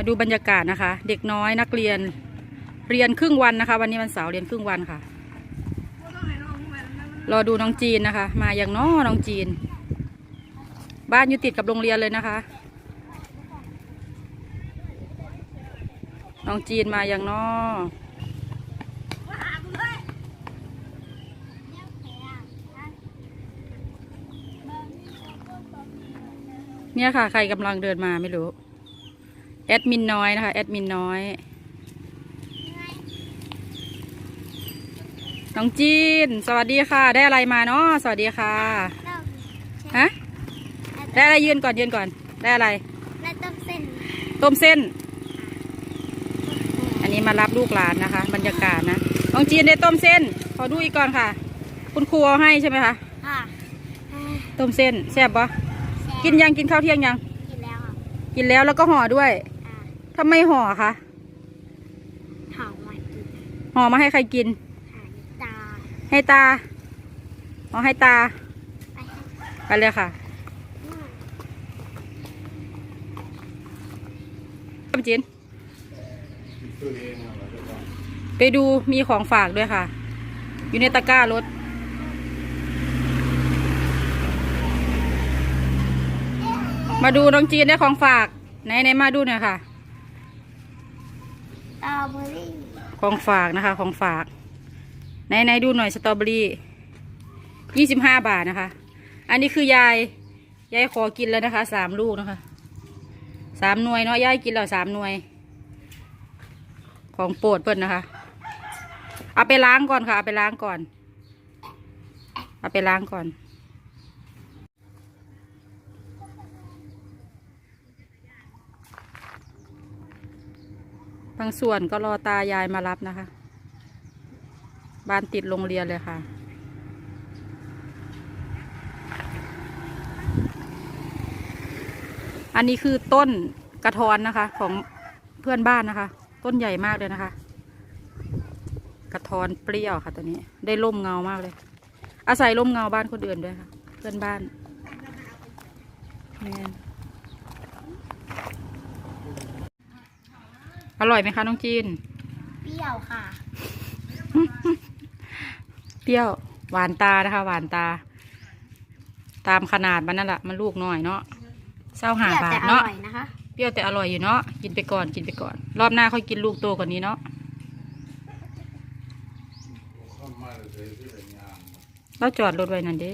มาดูบรรยากาศนะคะ เด็กน้อยนักเรียนเรียนครึ่งวันนะคะ วันนี้วันเสาร์เรียนครึ่งวันค่ะ รอดูน้องจีนนะคะ มาอย่างน้อน้องจีน บ้านอยู่ติดกับโรงเรียนเลยนะคะ น้องจีนมาอย่างน้อเนี่ยค่ะ ใครกำลังเดินมาไม่รู้ แอดมินน้อยนะคะ แอดมินน้อย น้องจีน สวัสดีค่ะ ได้อะไรมาเนาะสวัสดีค่ะ ฮะ ได้อะไรยืนก่อนยืนก่อน ได้อะไรและต้มเส้น ต้มเส้น อันนี้มารับลูกหลานนะคะ บรรยากาศนะ น้องจีนได้ต้มเส้น ขอดูอีกก่อนค่ะ คุณครูเอาให้ใช่ไหมคะค่ะต้มเส้นแซ่บปะกินยังกินข้าวเที่ยงยัง กินแล้วค่ะ กินแล้วแล้วก็ห่อด้วยอ่า ทำไมห่อคะหอมมากินห่อมาให้ใครกินหาตา ให้ตาห่อให้ตา ไปค่ะไปเลยค่ะอืมต้มจีนไปดูมีของฝากด้วยค่ะ อยู่ในตะกร้ารถมาดูน้องจีนได้ของฝาก ไหนไหนมาดูหน่อยค่ะส ตรอเบอรี่ของฝากนะคะ ของฝากไหนไหนดูหน่อยสตรอเบอรี่ยี่สิบห้าบาทนะคะ อันนี้คือยายยายขอกินแล้วนะคะสามลูกนะคะสามหน่วยเนาะยายกินแล้วสามหน่วย ของโปรดเพิ่นนะคะ เอาไปล้างก่อนค่ะเอาไปล้างก่อน เอาไปล้างก่อน บางส่วนก็รอตายายมารับนะคะ บ้านติดโรงเรียนเลยค่ะ อันนี้คือต้นกระทอนนะคะ ของเพื่อนบ้านนะคะ ต้นใหญ่มากเลยนะคะ กระทอนเปรี้ยวค่ะตัวนี้ได้ร่มเงามากเลย อาศัยร่มเงาบ้านคนอื่นด้วยค่ะ เพื่อนบ้านแม่น อร่อยไหมคะน้องจีน เปรี้ยวค่ะ เปรี้ยว หวานตานะคะ หวานตา ตามขนาดมันนั่นแหละมันลูกน้อยเนาะเศร้าหาเปรี้ยวบาแต่ทอเนาะร่อยนะคะเปรี้ยวแต่อร่อยอยู่เนาะ กินไปก่อน กินไปก่อน รอบหน้าค่อยกินลูกโตกว่านี้เนาะเราจอดรถไว้นั่นเด้